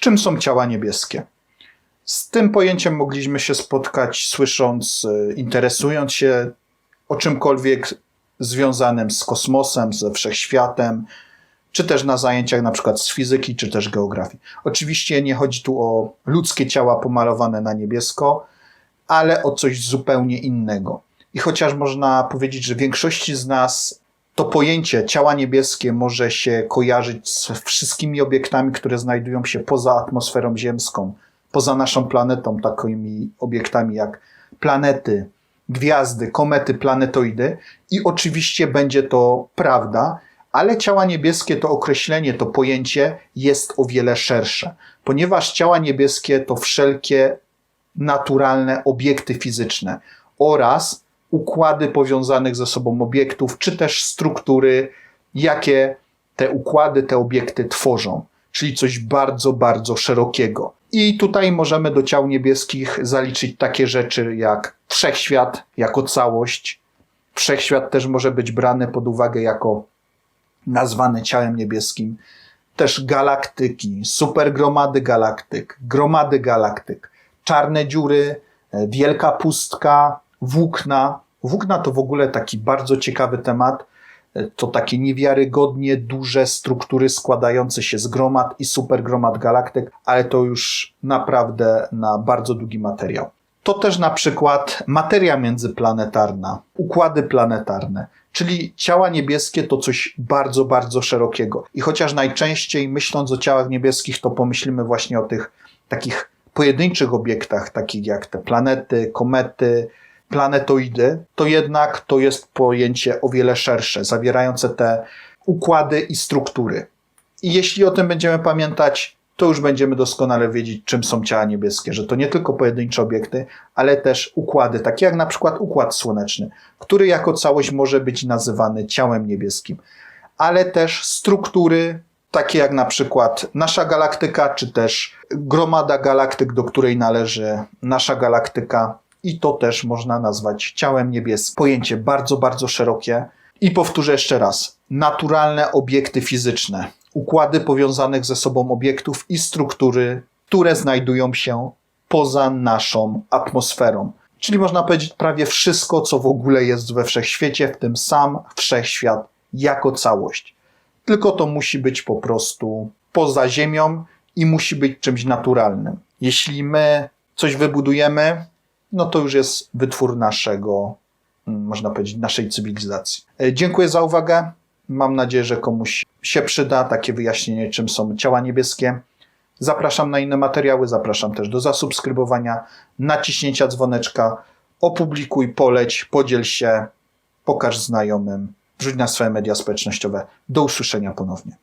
Czym są ciała niebieskie? Z tym pojęciem mogliśmy się spotkać, słysząc, e, interesując się o czymkolwiek związanym z kosmosem, ze wszechświatem, czy też na zajęciach na przykład z fizyki, czy też geografii. Oczywiście nie chodzi tu o ludzkie ciała pomalowane na niebiesko, ale o coś zupełnie innego. I chociaż można powiedzieć, że większości z nas to pojęcie ciała niebieskie może się kojarzyć z wszystkimi obiektami, które znajdują się poza atmosferą ziemską, poza naszą planetą, takimi obiektami jak planety, gwiazdy, komety, planetoidy. I oczywiście będzie to prawda, ale ciała niebieskie to określenie, to pojęcie jest o wiele szersze, ponieważ ciała niebieskie to wszelkie naturalne obiekty fizyczne oraz układy powiązanych ze sobą obiektów, czy też struktury, jakie te układy, te obiekty tworzą, czyli coś bardzo, bardzo szerokiego. I tutaj możemy do ciał niebieskich zaliczyć takie rzeczy jak wszechświat jako całość. Wszechświat też może być brany pod uwagę jako nazwany ciałem niebieskim. Też galaktyki, supergromady galaktyk, gromady galaktyk, czarne dziury, e, wielka pustka, włókna. Włókna to w ogóle taki bardzo ciekawy temat. E, To takie niewiarygodnie duże struktury składające się z gromad i supergromad galaktyk, ale to już naprawdę na bardzo długi materiał. To też na przykład materia międzyplanetarna, układy planetarne, czyli ciała niebieskie to coś bardzo, bardzo szerokiego. I chociaż najczęściej myśląc o ciałach niebieskich, to pomyślimy właśnie o tych takich pojedynczych obiektach, takich jak te planety, komety, planetoidy, to jednak to jest pojęcie o wiele szersze, zawierające te układy i struktury. I jeśli o tym będziemy pamiętać, to już będziemy doskonale wiedzieć, czym są ciała niebieskie, że to nie tylko pojedyncze obiekty, ale też układy, takie jak na przykład układ słoneczny, który jako całość może być nazywany ciałem niebieskim, ale też struktury, takie jak na przykład nasza galaktyka, czy też gromada galaktyk, do której należy nasza galaktyka, i to też można nazwać ciałem niebieskim. Pojęcie bardzo, bardzo szerokie. I powtórzę jeszcze raz: naturalne obiekty fizyczne, układy powiązanych ze sobą obiektów i struktury, które znajdują się poza naszą atmosferą. Czyli można powiedzieć prawie wszystko, co w ogóle jest we wszechświecie, w tym sam wszechświat jako całość. Tylko to musi być po prostu poza Ziemią i musi być czymś naturalnym. Jeśli my coś wybudujemy, no to już jest wytwór naszego, mm, można powiedzieć, naszej cywilizacji. E, Dziękuję za uwagę. Mam nadzieję, że komuś się przyda takie wyjaśnienie, czym są ciała niebieskie. Zapraszam na inne materiały, zapraszam też do zasubskrybowania, naciśnięcia dzwoneczka, opublikuj, poleć, podziel się, pokaż znajomym, wrzuć na swoje media społecznościowe. Do usłyszenia ponownie.